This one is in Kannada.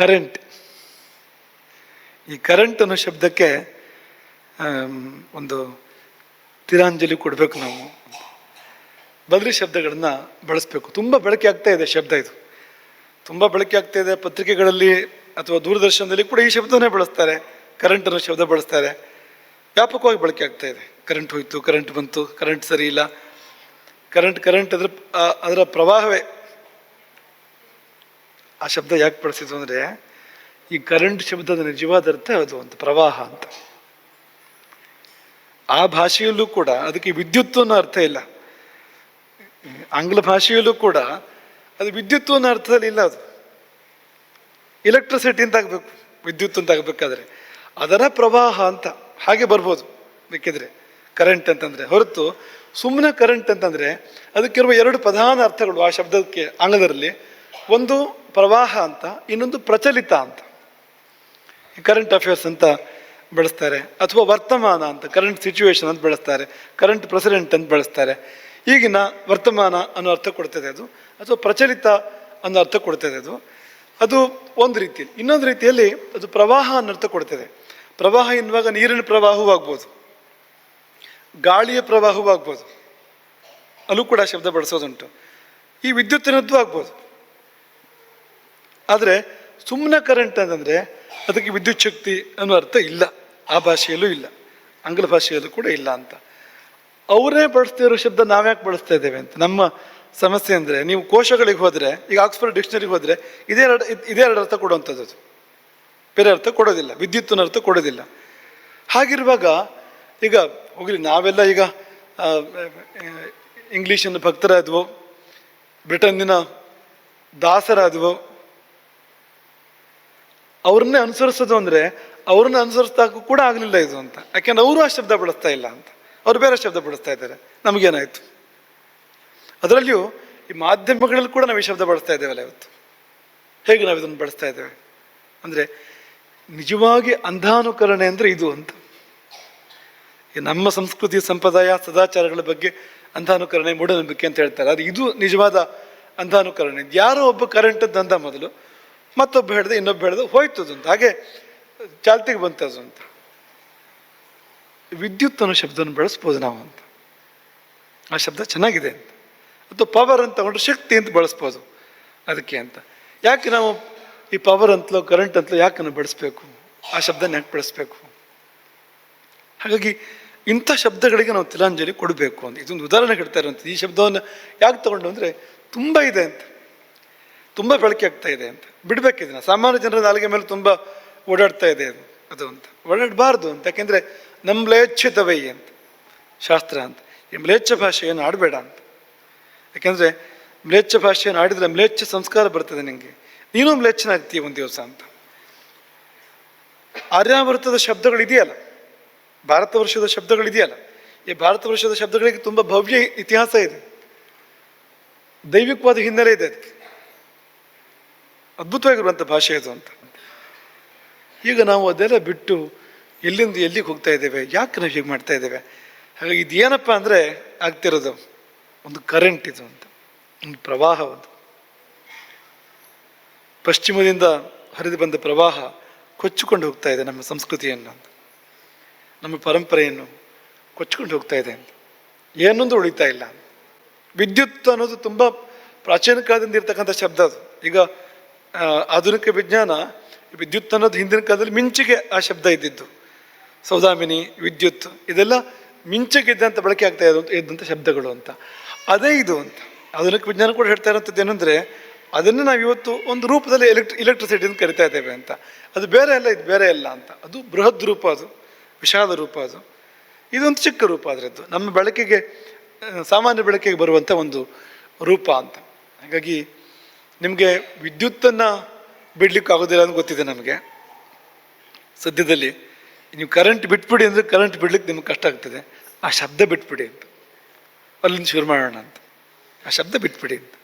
ಕರೆಂಟ್ ಈ ಕರೆಂಟ್ ಅನ್ನೋ ಶಬ್ದಕ್ಕೆ ಒಂದು ತಿರಾಂಜಲಿ ಕೊಡಬೇಕು ನಾವು. ಬದಲಿ ಶಬ್ದಗಳನ್ನ ಬಳಸಬೇಕು. ತುಂಬ ಬಳಕೆ ಆಗ್ತಾ ಇದೆ ಶಬ್ದ ಇದು. ತುಂಬ ಬಳಕೆ ಆಗ್ತಾ ಇದೆ ಪತ್ರಿಕೆಗಳಲ್ಲಿ ಅಥವಾ ದೂರದರ್ಶನದಲ್ಲಿ ಕೂಡ ಈ ಶಬ್ದವನ್ನೇ ಬಳಸ್ತಾರೆ. ಕರೆಂಟ್ ಅನ್ನೋ ಶಬ್ದ ಬಳಸ್ತಾರೆ. ವ್ಯಾಪಕವಾಗಿ ಬಳಕೆ ಆಗ್ತಾ ಇದೆ. ಕರೆಂಟ್ ಹೋಯ್ತು ಕರೆಂಟ್ ಬಂತು ಕರೆಂಟ್ ಸರಿ ಇಲ್ಲ. ಕರೆಂಟ್ ಕರೆಂಟ್ ಅದ್ರ ಅದರ ಪ್ರವಾಹವೇ. ಆ ಶಬ್ದ ಯಾಕೆ ಬಳಸಿದ್ರು ಅಂದರೆ, ಈ ಕರೆಂಟ್ ಶಬ್ದದ ನಿಜವಾದ ಅರ್ಥ ಅದು ಅಂತ ಪ್ರವಾಹ ಅಂತ. ಆ ಭಾಷೆಯಲ್ಲೂ ಕೂಡ ಅದಕ್ಕೆ ವಿದ್ಯುತ್ ಅನ್ನೋ ಅರ್ಥ ಇಲ್ಲ. ಆಂಗ್ಲ ಭಾಷೆಯಲ್ಲೂ ಕೂಡ ಅದು ವಿದ್ಯುತ್ ಅನ್ನೋ ಅರ್ಥದಲ್ಲಿ ಇಲ್ಲ ಅದು. ಇಲೆಕ್ಟ್ರಿಸಿಟಿ ಅಂತ ಆಗಬೇಕು, ವಿದ್ಯುತ್ ಅಂತ ಆಗಬೇಕಾದ್ರೆ. ಅದರ ಪ್ರವಾಹ ಅಂತ ಹಾಗೆ ಬರ್ಬೋದು. ಬೇಕಿದ್ರೆ ಕರೆಂಟ್ ಅಂತಂದ್ರೆ. ಹೊರತು ಸುಮ್ಮನೆ ಕರೆಂಟ್ ಅಂತಂದ್ರೆ, ಅದಕ್ಕಿರುವ ಎರಡು ಪ್ರಧಾನ ಅರ್ಥಗಳು ಆ ಶಬ್ದಕ್ಕೆ, ಆಂಗ್ಲದಲ್ಲಿ. ಒಂದು ಪ್ರವಾಹ ಅಂತ, ಇನ್ನೊಂದು ಪ್ರಚಲಿತ ಅಂತ. ಕರೆಂಟ್ ಅಫೇರ್ಸ್ ಅಂತ ಬಳಸ್ತಾರೆ. ಅಥವಾ ವರ್ತಮಾನ ಅಂತ ಕರೆಂಟ್ ಸಿಚುವೇಶನ್ ಅಂತ ಬಳಸ್ತಾರೆ. ಕರೆಂಟ್ ಪ್ರೆಸಿಡೆಂಟ್ ಅಂತ ಬಳಸ್ತಾರೆ. ಈಗಿನ ವರ್ತಮಾನ ಅನ್ನೋ ಅರ್ಥ ಕೊಡ್ತದೆ ಅದು. ಅಥವಾ ಪ್ರಚಲಿತ ಅನ್ನೋ ಅರ್ಥ ಕೊಡ್ತದೆ ಅದು. ಅದು ಒಂದು ರೀತಿಯಲ್ಲಿ ಇನ್ನೊಂದು ರೀತಿಯಲ್ಲಿ ಅದು ಪ್ರವಾಹ ಅನ್ನೋ ಅರ್ಥ ಕೊಡ್ತದೆ. ಪ್ರವಾಹ ಎನ್ನುವಾಗ ನೀರಿನ ಪ್ರವಾಹವೂ ಆಗ್ಬೋದು. ಗಾಳಿಯ ಪ್ರವಾಹವೂ ಆಗ್ಬೋದು. ಅಲ್ಲೂ ಕೂಡ ಶಬ್ದ ಬಳಸೋದುಂಟು. ಈ ವಿದ್ಯುತ್ತಿನದ್ದು ಆಗ್ಬೋದು. ಆದರೆ ಸುಮ್ಮನೆ ಕರೆಂಟ್ ಅಂತಂದರೆ ಅದಕ್ಕೆ ವಿದ್ಯುತ್ ಶಕ್ತಿ ಅನ್ನೋ ಅರ್ಥ ಇಲ್ಲ. ಆ ಭಾಷೆಯಲ್ಲೂ ಇಲ್ಲ. ಆಂಗ್ಲ ಭಾಷೆಯಲ್ಲೂ ಕೂಡ ಇಲ್ಲ ಅಂತ. ಅವರೇ ಬಳಸ್ತಾ ಇರೋ ಶಬ್ದ ನಾವ್ಯಾಕೆ ಬಳಸ್ತಾ ಇದ್ದೇವೆ ಅಂತ. ನಮ್ಮ ಸಮಸ್ಯೆ ಅಂದರೆ ನೀವು ಕೋಶಗಳಿಗೆ ಹೋದರೆ, ಈಗ ಆಕ್ಸ್ಫರ್ಡ್ ಡಿಕ್ಷನರಿಗೆ ಹೋದರೆ ಇದೇ ಎರಡು, ಇದ್- ಎರಡು ಅರ್ಥ ಕೊಡುವಂಥದ್ದು ಅದು. ಬೇರೆ ಅರ್ಥ ಕೊಡೋದಿಲ್ಲ. ವಿದ್ಯುತ್ತಿನ ಅರ್ಥ ಕೊಡೋದಿಲ್ಲ. ಹಾಗಿರುವಾಗ ಈಗ ಹೋಗಲಿ, ನಾವೆಲ್ಲ ಈಗ ಇಂಗ್ಲೀಷನ್ನು ಇಂಗ್ಲೀಷಿನ ಭಕ್ತರಾದವು, ಬ್ರಿಟನ್ನಿನ ದಾಸರಾದವು ಅವ್ರನ್ನೇ ಅನುಸರಿಸೋದು ಅಂದರೆ ಅವ್ರನ್ನ ಅನುಸರಿಸ್ದಾಗೂ ಕೂಡ ಆಗಲಿಲ್ಲ ಇದು ಅಂತ. ಯಾಕೆಂದ್ರೆ ಅವರು ಆ ಶಬ್ದ ಬಳಸ್ತಾ ಇಲ್ಲ ಅಂತ. ಅವ್ರು ಬೇರೆ ಶಬ್ದ ಬಳಸ್ತಾ ಇದ್ದಾರೆ. ನಮಗೇನಾಯಿತು? ಅದರಲ್ಲಿಯೂ ಈ ಮಾಧ್ಯಮಗಳಲ್ಲಿ ಕೂಡ ನಾವು ಈ ಶಬ್ದ ಬಳಸ್ತಾ ಇದ್ದೇವಲ್ಲ ಇವತ್ತು. ಹೇಗೆ ನಾವು ಇದನ್ನು ಬಳಸ್ತಾ ಇದ್ದೇವೆ? ಅಂದರೆ ನಿಜವಾಗಿ ಅಂಧಾನುಕರಣೆ ಅಂದರೆ ಇದು ಅಂತ. ಈ ನಮ್ಮ ಸಂಸ್ಕೃತಿ, ಸಂಪ್ರದಾಯ, ಸದಾಚಾರಗಳ ಬಗ್ಗೆ ಅಂಧಾನುಕರಣೆ, ಮೂಢನಂಬಿಕೆ ಅಂತ ಹೇಳ್ತಾರೆ. ಅದು ಇದು ನಿಜವಾದ ಅಂಧಾನುಕರಣೆ. ಯಾರೋ ಒಬ್ಬ ಕರೆಂಟ್ ಅಂದ ಮೊದಲು ಮತ್ತೊಬ್ಬ ಹೇಳ್ದೆ ಇನ್ನೊಬ್ಬ ಹೇಳಿದೆ ಹೋಯ್ತು ಅದು ಅಂತ. ಹಾಗೆ ಚಾಲ್ತಿಗೆ ಬಂತದು ಅಂತ. ವಿದ್ಯುತ್ ಅನ್ನೋ ಶಬ್ದವನ್ನು ಬಳಸ್ಬೋದು ನಾವು ಅಂತ. ಆ ಶಬ್ದ ಚೆನ್ನಾಗಿದೆ ಅಂತ. ಅಥವಾ ಪವರ್ ಅಂತ ತಗೊಂಡ್ರೆ ಶಕ್ತಿ ಅಂತ ಬಳಸ್ಬೋದು ಅದಕ್ಕೆ ಅಂತ. ಯಾಕೆ ನಾವು ಈ ಪವರ್ ಅಂತಲೋ ಕರೆಂಟ್ ಅಂತಲೋ ಯಾಕೆ ನಾವು ಬಳಸ್ಬೇಕು? ಆ ಶಬ್ದನ ಯಾಕೆ ಬಳಸ್ಬೇಕು? ಹಾಗಾಗಿ ಇಂಥ ಶಬ್ದಗಳಿಗೆ ನಾವು ತಿಲಾಂಜಲಿ ಕೊಡಬೇಕು ಅಂತ. ಇದೊಂದು ಉದಾಹರಣೆ ಕೊಡ್ತಾ ಈ ಶಬ್ದವನ್ನು ಯಾಕೆ ತಗೊಂಡು ಅಂದರೆ ತುಂಬ ಇದೆ ಅಂತ. ತುಂಬ ಬಳಕೆ ಆಗ್ತಾ ಇದೆ ಅಂತ. ಬಿಡಬೇಕು ಇದನ್ನ. ಸಾಮಾನ್ಯ ಜನರ ನಾಲಿಗೆ ಮೇಲೆ ತುಂಬ ಓಡಾಡ್ತಾ ಇದೆ ಅದು. ಅಂತ. ಓಡಾಡಬಾರ್ದು ಅಂತ. ಯಾಕೆಂದರೆ ನಮ್ಮ ಅಂತ. ಶಾಸ್ತ್ರ ಅಂತ. ಈ ಮ್ಲೇಚ್ಛ ಭಾಷೆ ಏನು ಆಡಬೇಡ ಅಂತ. ಯಾಕೆಂದರೆ ಮ್ಲೇಚ್ಛ ಭಾಷೆಯನ್ನು ಆಡಿದರೆ ಮ್ಲೇಚ್ಛ ಸಂಸ್ಕಾರ ಬರ್ತದೆ ನಿಮಗೆ ನೀನು ಮ್ಲೇಚ್ಛನಾಗ್ತೀಯ ಒಂದು ದಿವಸ ಅಂತ. ಆರ್ಯಾವೃತದ ಶಬ್ದಗಳು ಇದೆಯಲ್ಲ ಭಾರತ ವರ್ಷದ ಶಬ್ದಗಳು ಇದೆಯಲ್ಲ ಈ ಭಾರತ ವರ್ಷದ ಶಬ್ದಗಳಿಗೆ ತುಂಬ ಭವ್ಯ ಇತಿಹಾಸ ಇದೆ. ದೈವಿಕವಾದ ಹಿನ್ನೆಲೆ ಇದೆ ಅದಕ್ಕೆ. ಅದ್ಭುತವಾಗಿರುವಂಥ ಭಾಷೆ ಇದು ಅಂತ. ಈಗ ನಾವು ಅದೆಲ್ಲ ಬಿಟ್ಟು ಎಲ್ಲಿಂದ ಎಲ್ಲಿಗೆ ಹೋಗ್ತಾ ಇದ್ದೇವೆ, ಯಾಕೆ ನಾವು ಹೀಗೆ ಮಾಡ್ತಾ ಇದ್ದೇವೆ? ಹಾಗಾಗಿ ಇದೇನಪ್ಪ ಅಂದರೆ ಆಗ್ತಿರೋದು, ಒಂದು ಕರೆಂಟ್ ಇದು ಅಂತ, ಒಂದು ಪ್ರವಾಹ ಒಂದು. ಪಶ್ಚಿಮದಿಂದ ಹರಿದು ಬಂದ ಪ್ರವಾಹ ಕೊಚ್ಚಿಕೊಂಡು ಹೋಗ್ತಾ ಇದೆ ನಮ್ಮ ಸಂಸ್ಕೃತಿಯನ್ನು ನಮ್ಮ ಪರಂಪರೆಯನ್ನು ಕೊಚ್ಚಿಕೊಂಡು ಹೋಗ್ತಾ ಇದೆ ಅಂತ. ಏನೊಂದು ಉಳಿತಾ ಇಲ್ಲ. ವಿದ್ಯುತ್ ಅನ್ನೋದು ತುಂಬ ಪ್ರಾಚೀನ ಕಾಲದಿಂದ ಇರ್ತಕ್ಕಂಥ ಶಬ್ದ ಅದು. ಈಗ ಆಧುನಿಕ ವಿಜ್ಞಾನ, ವಿದ್ಯುತ್ ಅನ್ನೋದು ಹಿಂದಿನ ಕಾಲದಲ್ಲಿ ಮಿಂಚಿಗೆ ಆ ಶಬ್ದ ಇದ್ದಿದ್ದು. ಸೌದಾಮಿನಿ ವಿದ್ಯುತ್, ಇದೆಲ್ಲ ಮಿಂಚಿಗೆ ಇದ್ದಂಥ ಬಳಕೆ ಆಗ್ತಾ ಇದ್ದಂಥ ಇದ್ದಂಥ ಶಬ್ದಗಳು ಅಂತ. ಅದೇ ಇದು ಅಂತ. ಆಧುನಿಕ ವಿಜ್ಞಾನ ಕೂಡ ಹೇಳ್ತಾ ಇರೋಂಥದ್ದು ಏನಂದರೆ, ಅದನ್ನು ನಾವು ಇವತ್ತು ಒಂದು ರೂಪದಲ್ಲಿ ಎಲೆಕ್ಟ್ರಿ ಇಲೆಕ್ಟ್ರಿಸಿಟಿ ಅಂತ ಕರಿತಾ ಇದ್ದೇವೆ ಅಂತ. ಅದು ಬೇರೆ ಅಲ್ಲ, ಇದು ಬೇರೆ ಅಲ್ಲ ಅಂತ. ಅದು ಬೃಹದ್ ರೂಪ ಅದು ವಿಷಾದ ರೂಪ ಅದು. ಇದೊಂದು ಚಿಕ್ಕ ರೂಪ ಅದರದ್ದು ನಮ್ಮ ಬಳಕೆಗೆ ಸಾಮಾನ್ಯ ಬಳಕೆಗೆ ಬರುವಂಥ ಒಂದು ರೂಪ ಅಂತ. ಹಾಗಾಗಿ ನಿಮಗೆ ವಿದ್ಯುತ್ತನ್ನು ಬಿಡ್ಲಿಕ್ಕೆ ಆಗೋದಿಲ್ಲ ಅಂತ ಗೊತ್ತಿದೆ ನಮಗೆ. ಸದ್ಯದಲ್ಲಿ ನೀವು ಕರೆಂಟ್ ಬಿಟ್ಬಿಡಿ ಅಂದರೆ ಕರೆಂಟ್ ಬಿಡ್ಲಿಕ್ಕೆ ನಿಮ್ಗೆ ಕಷ್ಟ ಆಗ್ತದೆ. ಆ ಶಬ್ದ ಬಿಟ್ಬಿಡಿ ಅಂತ. ಅಲ್ಲಿಂದ ಶುರು ಮಾಡೋಣ ಅಂತ. ಆ ಶಬ್ದ ಬಿಟ್ಬಿಡಿ ಅಂತ.